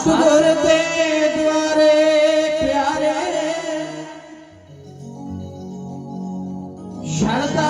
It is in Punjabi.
ਸਤਿਗੁਰ ਦੇ ਦੁਆਰੇ ਪਿਆਰੇ। ਸ਼ਰਧਾ